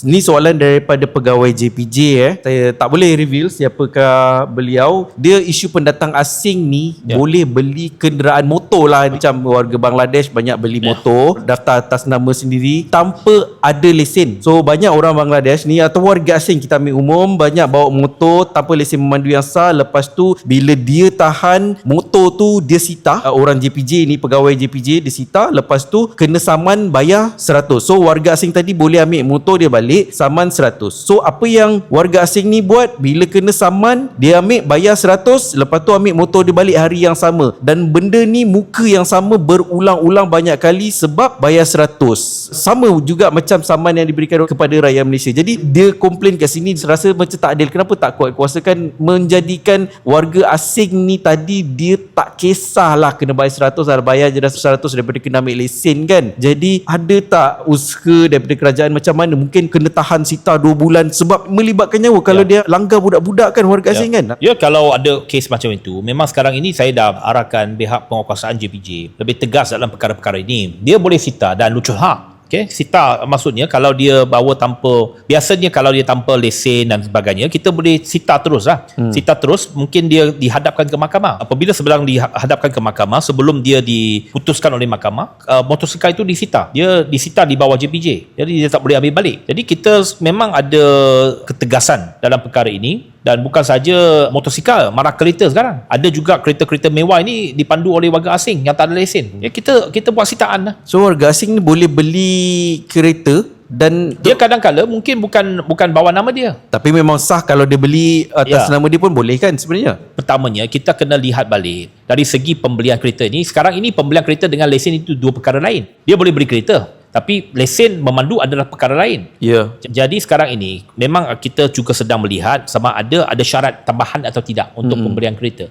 Ni soalan daripada pegawai JPJ eh. Saya tak boleh reveal siapakah beliau. Dia isu pendatang asing ni Ya. boleh beli kenderaan motor lah macam warga Bangladesh banyak beli Ya. motor daftar atas nama sendiri tanpa ada lesen. So banyak orang Bangladesh ni atau warga asing kita ambil umum banyak bawa motor tanpa lesen memandu yang sah. Lepas tu bila dia tahan motor tu dia sita uh, orang JPJ ni pegawai JPJ dia sita lepas tu kena saman bayar 100. So warga asing tadi boleh ambil motor dia balik saman 100. So apa yang warga asing ni buat bila kena saman dia ambil bayar 100 lepas tu ambil motor dia balik hari yang sama dan benda ni muka yang sama berulang-ulang banyak kali sebab bayar 100. Sama juga macam saman yang diberikan kepada rakyat Malaysia. Jadi dia komplain kat sini rasa macam tak adil. Kenapa tak kuat kuasakan menjadikan warga asing ni tadi dia tak kisahlah kena bayar 100 lah bayar je dah 100 daripada kena ambil lesen kan. Jadi ada tak usaha daripada kerajaan macam mana mungkin kena tahan sita 2 bulan sebab melibatkan nyawa. Kalau dia langgar budak-budak kan warga asing kan. Ya kalau ada kes macam itu Memang sekarang ini saya dah arahkan pihak penguasaan JPJ Lebih tegas dalam perkara-perkara ini. Dia boleh sita dan lucu hak Okay, sita maksudnya kalau dia bawa tanpa biasanya kalau dia tanpa lesen dan sebagainya kita boleh sita terus lah. Hmm. sita terus mungkin dia dihadapkan ke mahkamah. Apabila sebelum dihadapkan ke mahkamah sebelum dia diputuskan oleh mahkamah uh, motosikal itu disita. Dia disita di bawah JPJ jadi dia tak boleh ambil balik. Jadi kita memang ada ketegasan dalam perkara ini dan bukan saja motosikal marak kereta sekarang. Ada juga kereta-kereta mewah ini dipandu oleh warga asing yang tak ada lesen. Ya kita kita buat sitaan lah. So warga asing ni boleh beli kereta dan dia kadang-kala mungkin bukan bukan bawa nama dia. Tapi memang sah kalau dia beli atas Ya. nama dia pun boleh kan sebenarnya. pertamanya kita kena lihat balik. Dari segi pembelian kereta ini sekarang ini pembelian kereta dengan lesen itu dua perkara lain. Dia boleh beli kereta tapi lesen memandu adalah perkara lain. Ya. jadi sekarang ini memang kita juga sedang melihat sama ada ada syarat tambahan atau tidak untuk pembelian kereta